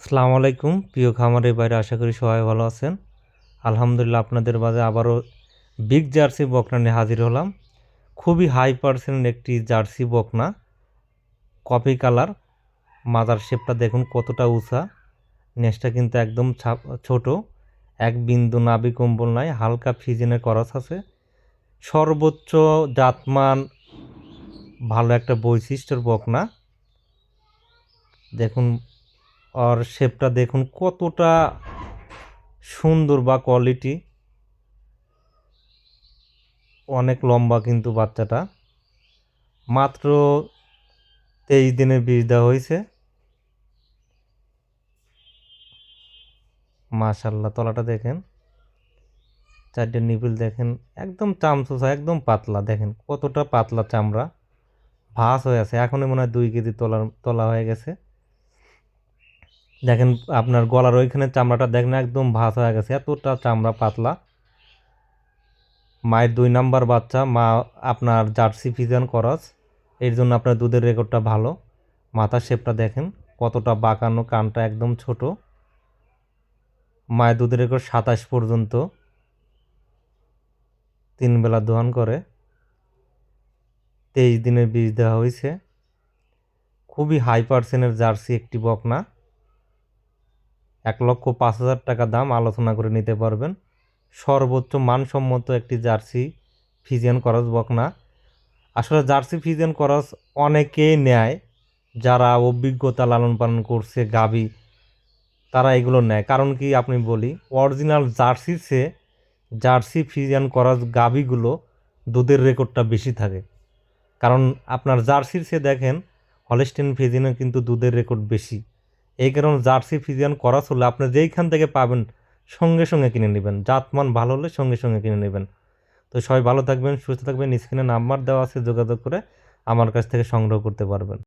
আসসালামু আলাইকুম। প্রিয় খামারের বাইরে আশা করি সবাই ভালো আছেন। আলহামদুলিল্লাহ আপনাদের মাঝে আবারও বিগ জার্সি বকনা নিয়ে হাজির হলাম। খুবই হাই পার্সেন্ট একটি জার্সি বকনা। কপি কালার মাদার শেপটা দেখুন কতটা উঁচা। নেসটা কিন্তু একদম ছোট। এক বিন্দু নাবি কম্বল নাই, হালকা ফিজিনের করস আছে। সর্বোচ্চ জাতমান ভালো একটা বৈশিষ্ট্যর বকনা। দেখুন আর শেপটা দেখুন কতটা সুন্দর বা কোয়ালিটি অনেক লম্বা কিন্তু বাচ্চাটা। মাত্র তেইশ দিনের বীজ দেওয়া হয়েছে। মাশাল্লাহ তলাটা দেখেন। চারটে নিপিল দেখেন। একদম চামচুসা একদম পাতলা। দেখেন কতটা পাতলা চামড়া। ভাস হয়ে আছে। এখনই মনে হয় দুই কেজি তোলা তোলা হয়ে গেছে। দেখেন আপনার গলার ওইখানে চামড়াটা দেখেন একদম ভাস হয়ে গেছে, এতটা চামড়া পাতলা। মায়ের দুই নাম্বার বাচ্চা, মা আপনার জার্সি ফিজান করস, এর জন্য আপনার দুধের রেকর্ডটা ভালো। মাথার শেপটা দেখেন, কতটা বাঁকানো, কানটা একদম ছোট। মায়ের দুধের রেকর্ড সাতাশ পর্যন্ত। তিন বেলা দোহান করে। তেইশ দিনের বীজ দেওয়া হয়েছে। খুবই হাই পার্সেন্টের জার্সি একটি বকনা। এক লক্ষ পাঁচ হাজার টাকা দাম আলোচনা করে নিতে পারবেন। সর্বোচ্চ মানসম্মত একটি জার্সি ফিজিয়ান করস বকনা। আসলে জার্সি ফিজিয়ান করস অনেকেই নেয়, যারা অভিজ্ঞতা লালন পালন করছে গাবি তারা এগুলো নেয়। কারণ কি আপনি বলি, অরিজিনাল জার্সির চেয়ে জার্সি ফিজিয়ান করস গাবিগুলো দুধের রেকর্ডটা বেশি থাকে। কারণ আপনার জার্সির চেয়ে দেখেন হলেস্টিন ফিজিয়ানের কিন্তু দুধের রেকর্ড বেশি। এই কারণে জার্সি ফিজিয়ান করা হলে আপনি যেইখান থেকে পাবেন, সঙ্গে সঙ্গে কিনে নেবেন। জাতমান ভালো হলে সঙ্গে সঙ্গে কিনে নেবেন। তো সবাই ভালো থাকবেন, সুস্থ থাকবেন। স্ক্রিনে নাম্বার দেওয়া আছে, যোগাযোগ করে আমার কাছ থেকে সংগ্রহ করতে পারবেন।